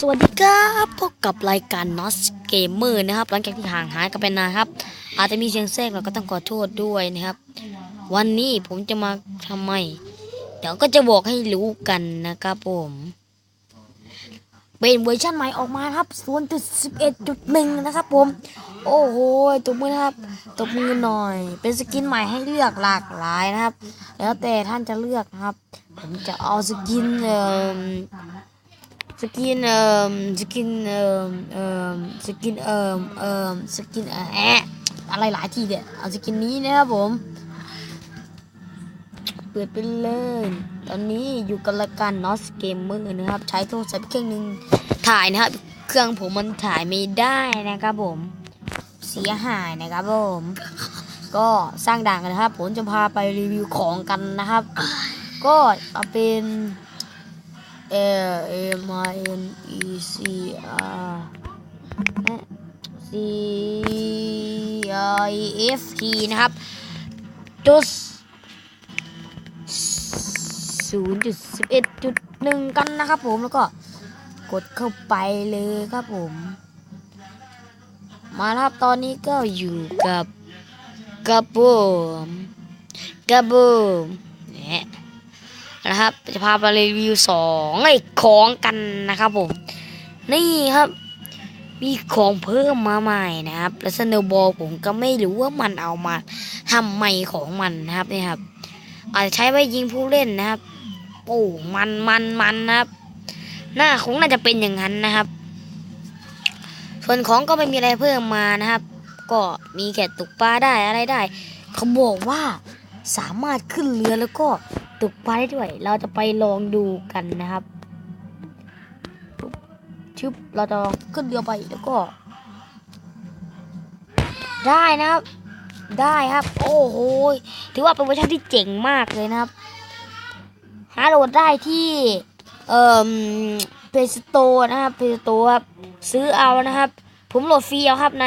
สวัสดีครับพบกับรายการ n o s Gamer นะครับ หลังจากที่ห่างหายกันไปนานครับ อาจจะมีเสียงแทรกเราก็ต้องขอโทษด้วยนะครับ วันนี้ผมจะมาทำไม เดี๋ยวก็จะบอกให้รู้กันนะครับผม เป็นเวอร์ชันใหม่ออกมาครับ 0.11.1 นะครับผม โอ้โหตบมือครับตบมือหน่อย เป็นสกินใหม่ให้เลือกหลากหลายนะครับ แล้วแต่ท่านจะเลือกนะครับ ผมจะเอาสกินเอ่อ สกินเอ่อสกินเอ่อเอ่อสกินเอ่อเอ่อสกินเอ่อแอะอะไรหลายทีเดียเอาสกินนี้นะครับผมเปิดไปเลยตอนนี้อยู่กับรายการ NOS Gamer นะครับ ใช้โทรศัพท์เครื่องหนึ่งถ่ายนะครับ เครื่องผมมันถ่ายไม่ได้นะครับผม เสียหายนะครับผม ก็สร้างด่านกันนะครับ ผมจะพาไปรีวิวของกันนะครับ ก็เป็น L M I N E C R C I F T นะครับจุดศูนย์จุดสิบเอ็ดจุดหนึ่งกันนะครับผมแล้วก็กดเข้าไปเลยครับผม มาครับตอนนี้ก็อยู่กับกระผมกระผมเนี่ย นะครับ จะพาไปรีวิวสองไอ้ของกันนะครับผม นี่ครับ มีของเพิ่มมาใหม่นะครับ และสโนบอลผมก็ไม่รู้ว่ามันเอามาทำไมของมันนะครับนี่ครับ อาจจะใช้ไว้ยิงผู้เล่นนะครับโอ้มันมันมันนะครับ หน้าคงน่าจะเป็นอย่างนั้นนะครับ ส่วนของก็ไม่มีอะไรเพิ่มมานะครับ ก็มีแค่ตกปลาได้อะไรได้ เขาบอกว่าสามารถขึ้นเรือแล้วก็ ตกปลาได้ด้วย เราจะไปลองดูกันนะครับชึบเราจะขึ้นเรือไปแล้วก็ ได้นะครับ ได้ครับ โอ้โหถือว่าเป็นเวอร์ชันที่เจ๋งมากเลยนะครับหาโหลดได้ที่เอ่อเพย์สโตนะครับเพย์สโตครับซื้อเอานะครับ ผมโหลดฟรีเอาครับใน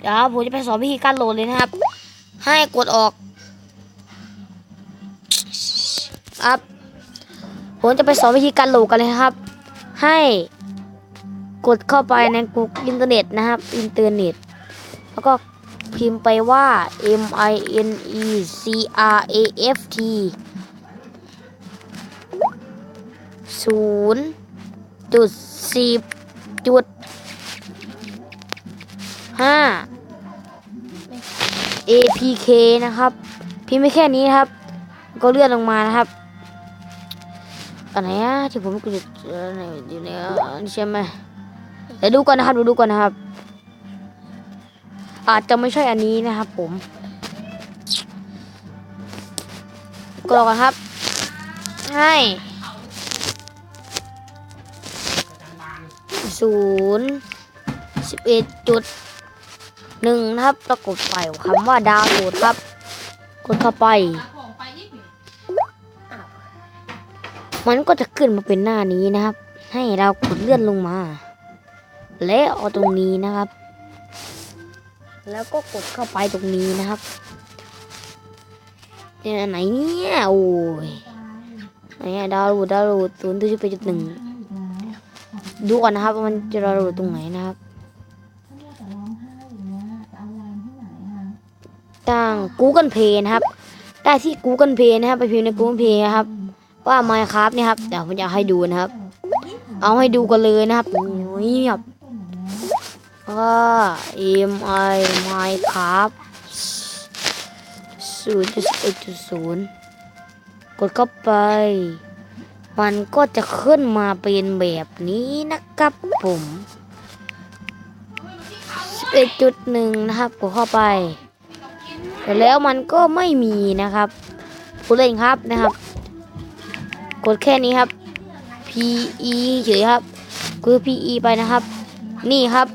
เดี๋ยวผมจะไปสอนวิธีการโหลดเลยนะครับ ให้กดออก ครับ ผมจะไปสอนวิธีการโหลดกันเลยครับ ให้กดเข้าไปใน Google อินเทอร์เน็ตนะครับ อินเทอร์เน็ต แล้วก็พิมพ์ไปว่า M I N E C R A F T ศูนย์จุดสิบจุดห้า APK นะครับ พิมพ์ไปแค่นี้ครับ ก็เลื่อนลงมานะครับ อันไหนอะที่ผมกดอันไหนอยู่ในอันใช่ไหมเดี๋ยวดูก่อนนะครับดูดูก่อนนะครับ อาจจะไม่ใช่อันนี้นะครับ ผมกดก่อนครับให้ศูนย์สิบเอ็ดจุดหนึ่งนะครับแล้วกดไปคำว่าดาวโหลดครับ กดเข้าไป มันก็จะขึ้นมาเป็นหน้านี้นะครับ ให้เรากดเลื่อนลงมา และเอาตรงนี้นะครับ แล้วก็กดเข้าไปตรงนี้นะครับเนี่ยไหนเนี่ยโอ้ยไหนอะดาวน์โหลดดาวน์โหลดศูนย์จุดไปจุดหนึ่งดูก่อนนะครับมันจะดาวน์โหลดตรงไหนนะครับตั้ง Google Play นะครับ ได้ที่ Google Play นะครับ ไปพิมพ์ใน Google Play นะครับ ว่า Minecraft เนี่ยครับเดี๋ยวผมจะให้ดูนะครับ เอาให้ดูกันเลยนะครับนี่ครับก็ M I Minecraft ศูนย์จุดเอ็ดจุดศูนย์กดเข้าไป มันก็จะขึ้นมาเป็นแบบนี้นะครับผม11.1นะครับกดเข้าไป แต่แล้วมันก็ไม่มีนะครับผู้เล่นครับนะครับ กดแค่นี้ครับ PE เฉยครับ คือ PE ไปนะครับ นี่ครับ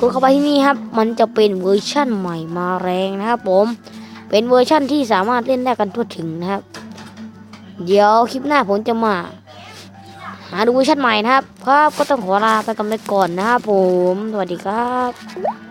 กดเข้าไปที่นี่ครับ มันจะเป็นเวอร์ชั่นใหม่มาแรงนะครับผม เป็นเวอร์ชั่นที่สามารถเล่นได้กันทั่วถึงนะครับ เดี๋ยวคลิปหน้าผมจะมาหาดูเวอร์ชันใหม่นะครับ ครับก็ต้องขอลาไปกันไปก่อนนะครับผม สวัสดีครับ